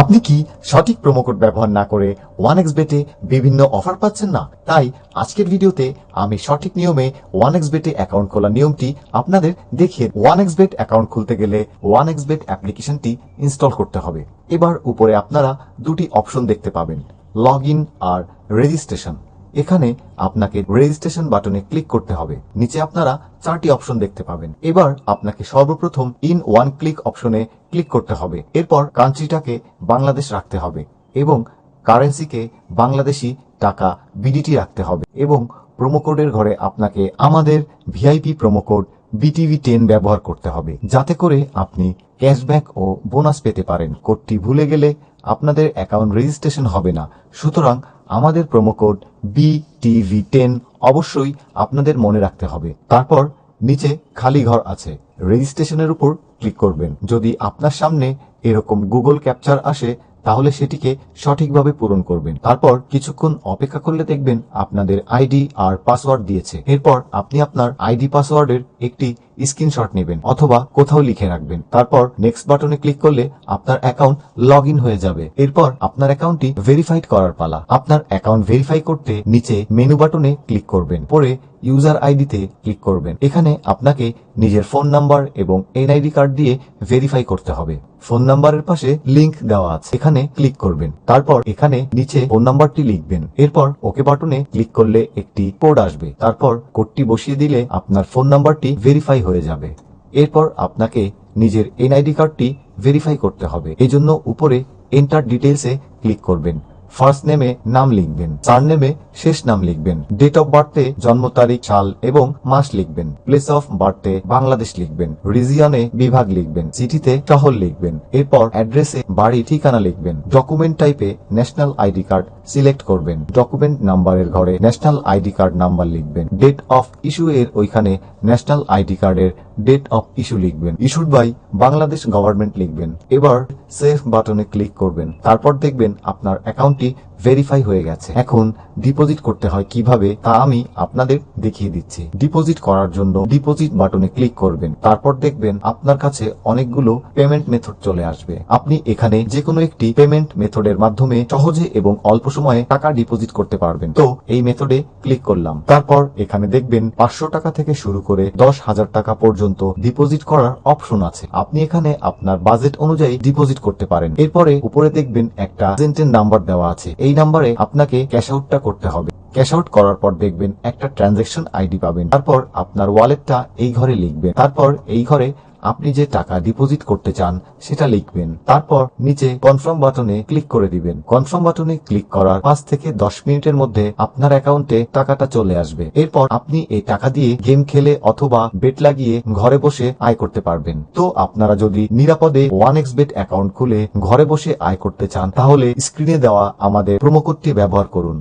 আপনি কি সঠিক কোড ব্যবহার না করে ওয়ান এক্স বেটে বিভিন্ন অফার পাচ্ছেন না? তাই আজকের ভিডিওতে আমি সঠিক নিয়মে ওয়ান এক্স বেটে অ্যাকাউন্ট খোলার নিয়মটি আপনাদের দেখিয়ে ওয়ান এক্স বেট অ্যাকাউন্ট খুলতে গেলে ওয়ান এক্স বেট অ্যাপ্লিকেশনটি ইনস্টল করতে হবে। এবার উপরে আপনারা দুটি অপশন দেখতে পাবেন লগ ইন আর রেজিস্ট্রেশন এখানে আপনাকে রেজিস্ট্রেশন বাটনে ক্লিক করতে হবে। নিচে আপনারা চারটি অপশন দেখতে পাবেন। এবার আপনাকে সর্বপ্রথম ইন ওয়ান ক্লিক অপশনে ক্লিক করতে হবে। এরপর কান্ট্রিটাকে বাংলাদেশ রাখতে হবে এবং কারেন্সিকে বাংলাদেশি টাকা বিডিটি রাখতে হবে এবং কোডের ঘরে আপনাকে আমাদের ভিআইপি কোড বিটিভি টেন ব্যবহার করতে হবে। যাতে করে আপনি ক্যাশব্যাক ও বোনাস পেতে পারেন। কোডটি ভুলে গেলে আপনাদের অ্যাকাউন্ট রেজিস্ট্রেশন হবে না। সুতরাং আমাদের কোড বিটিভি টেন অবশ্যই আপনাদের মনে রাখতে হবে। তারপর নিচে খালি ঘর আছে। রেজিস্ট্রেশনের উপর ক্লিক করবেন। যদি আপনার সামনে এরকম গুগল ক্যাপচার আসে, তাহলে সেটিকে সঠিকভাবে পূরণ করবেন। তারপর কিছুক্ষণ অপেক্ষা করলে দেখবেন আপনাদের আইডি আর পাসওয়ার্ড দিয়েছে। এরপর আপনি আপনার আইডি পাসওয়ার্ডের একটি স্ক্রিনশট নেবেন অথবা কোথাও লিখে রাখবেন। তারপর নেক্সট বাটনে ক্লিক করলে আপনার অ্যাকাউন্ট লগ হয়ে যাবে। এরপর আপনার অ্যাকাউন্টটি ভেরিফাইড করার পালা। আপনার অ্যাকাউন্ট ভেরিফাই করতে নিচে মেনু বাটনে ক্লিক করবেন। পরে ইউজার আইডিতে ক্লিক করবেন। এখানে আপনাকে নিজের ফোন নাম্বার এবং এনআইডি কার্ড দিয়ে ভেরিফাই করতে হবে। ফোন নাম্বারের পাশে লিংক দেওয়া আছে। এখানে ক্লিক করবেন। তারপর এখানে নিচে ফোন নাম্বারটি লিখবেন। এরপর ওকে বাটনে ক্লিক করলে একটি কোড আসবে। তারপর কোডটি বসিয়ে দিলে আপনার ফোন নাম্বারটি ভেরিফাই হয়ে যাবে। এরপর আপনাকে নিজের এনআইডি কার্ডটি ভেরিফাই করতে হবে। এজন্য উপরে এন্টার ডিটেলসে ক্লিক করবেন। ফার্স্ট নেমে নাম লিখবেন সার নেমে শেষ নাম লিখবেন ডেট অফ বার্থে জন্ম তারিখ, সাল এবং মাস লিখবেন প্লেস অফ বার্থে বাংলাদেশ লিখবেন রিজিয়নে বিভাগ লিখবেন চিঠিতে শহর লিখবেন, এরপর অ্যাড্রেসে বাড়ি, ঠিকানা লিখবেন ডকুমেন্ট টাইপে ন্যাশনাল আইডি কার্ড সিলেক্ট করবেন ডকুমেন্ট নাম্বারের ঘরে ন্যাশনাল আইডি কার্ড নাম্বার লিখবেন ডেট অফ ইস্যু এর ওইখানে ন্যাশনাল আইডি কার্ডের ডেট অফ ইস্যু লিখবেন ইস্যুড বাই বাংলাদেশ গভর্নমেন্ট লিখবেন, এবার সেভ বাটনে ক্লিক করবেন, তারপর দেখবেন আপনার অ্যাকাউন্টটি ভেরিফাই হয়ে গেছে। এখন ডিপোজিট করতে হয় কীভাবে তা আমি আপনাদের দেখিয়ে দিচ্ছি। ডিপোজিট করার জন্য ডিপোজিট বাটনে ক্লিক করবেন। তারপর দেখবেন আপনার কাছে অনেকগুলো পেমেন্ট মেথড চলে আসবে। আপনি এখানে যে কোনো একটি পেমেন্ট মেথডের মাধ্যমে সহজে এবং অল্প সময়ে টাকা ডিপোজিট করতে পারবেন। তো এই মেথডে ক্লিক করলাম। তারপর এখানে দেখবেন পাঁচশো টাকা থেকে শুরু করে দশ হাজার টাকা পর্যন্ত ডিপোজিট করার অপশন আছে। আপনি এখানে আপনার বাজেট অনুযায়ী ডিপোজিট করতে পারেন। এরপরে উপরে দেখবেন একটা নাম্বার দেওয়া আছে। এই নাম্বারে আপনাকে ক্যাশ আউটটা করতে হবে। ক্যাশ আউট করার পর দেখবেন একটা ট্রানজেকশন আইডি পাবেন। তারপর আপনার ওয়ালেটটা এই ঘরে লিখবেন। তারপর এই ঘরে আপনি যে টাকা ডিপোজিট করতে চান, সেটা লিখবেন। তারপর নিচে কনফার্ম বাটনে ক্লিক করে দিবেন। কনফার্ম বাটনে ক্লিক করার পাঁচ থেকে দশ মিনিটের মধ্যে আপনার অ্যাকাউন্টে টাকাটা চলে আসবে। এরপর আপনি এই টাকা দিয়ে গেম খেলে অথবা বেট লাগিয়ে ঘরে বসে আয় করতে পারবেন। তো আপনারা যদি নিরাপদে ওয়ান এক্স বেট অ্যাকাউন্ট খুলে ঘরে বসে আয় করতে চান, তাহলে স্ক্রিনে দেওয়া আমাদের কোডটি ব্যবহার করুন।